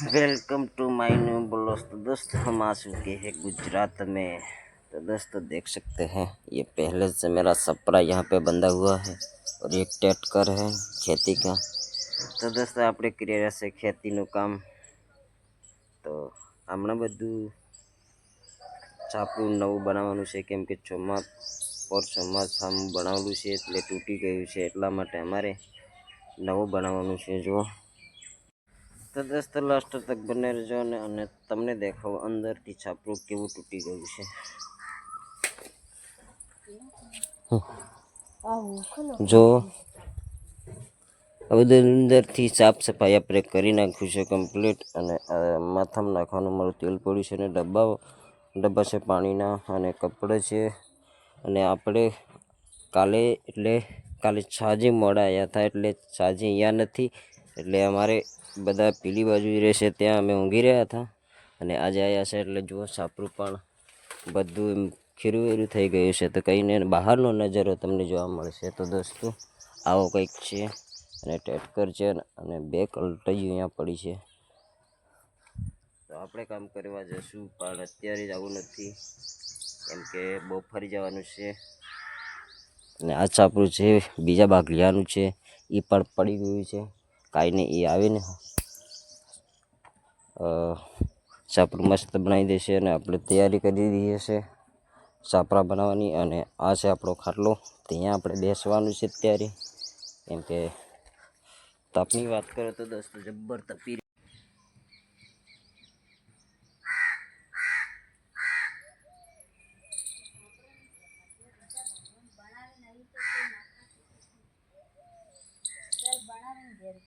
welcome to my new blog तो दोस्तों हम आ चुके हैं गुजरात में तो दोस्तों देख सकते हैं ये पहले से मेरा सपरा यहाँ पे बंधा हुआ है और एक टेटकर है खेती का તો દોસ્તો આપણે કરી રહ્યા છે ખેતીનું કામ તો હમણાં બધું છાપરું નવું બનાવવાનું છે કેમ કે ચોમાસ પર ચોમાસામાં બનાવેલું છે એટલે તૂટી ગયું છે એટલા માટે અમારે નવું બનાવવાનું છે જો તો દોસ્તો લાસ્ટ તક બને રહેજો અને તમને દેખાવ અંદરથી છાપરું કેવું તૂટી ગયું છે. જો, આ અંદરથી સાફ સફાઈ આપણે કરી નાખ્યું છે કમ્પ્લીટ અને માથામાં નાખવાનું મારું તેલ પડ્યું છે અને ડબ્બા ડબ્બા છે પાણીના અને કપડાં છે અને આપણે કાલે એટલે કાલે સાંજે મોડા આવ્યા હતા એટલે સાંજે અહીંયા નથી. એટલે અમારે બધા પીલી બાજુ રહેશે, ત્યાં અમે ઊંઘી રહ્યા હતા. અને આજે આવ્યા છે એટલે જુઓ, સાપરું પણ બધું ખીરું વેરું થઈ ગયું છે. તો કહીને બહારનો નજારો તમને જોવા મળશે. તો દોસ્તો, આવો કંઈક છે અને ટેટકર છે અને બે કલટજી અહીંયા પડી છે. તો આપણે કામ કરવા જશું, પણ અત્યારે જ આવું નથી. કેમ કે બહુ ફરી જવાનું છે. અને આ છાપરું છે, બીજા ભાગ લેવાનું છે. એ પણ પડી ગયું છે. કાંઈ નહીં એ આવીને અ, છાપરું મસ્ત બનાવી દેશે અને આપણે તૈયારી કરી દઈએ છે છાપરા બનાવવાની અને આ છે આપણો ખાટલો. ત્યાં આપણે બેસવાનું છે તૈયારી કેમ કે તાપની વાત કરો તો દોસ્તો જબ્બર તપી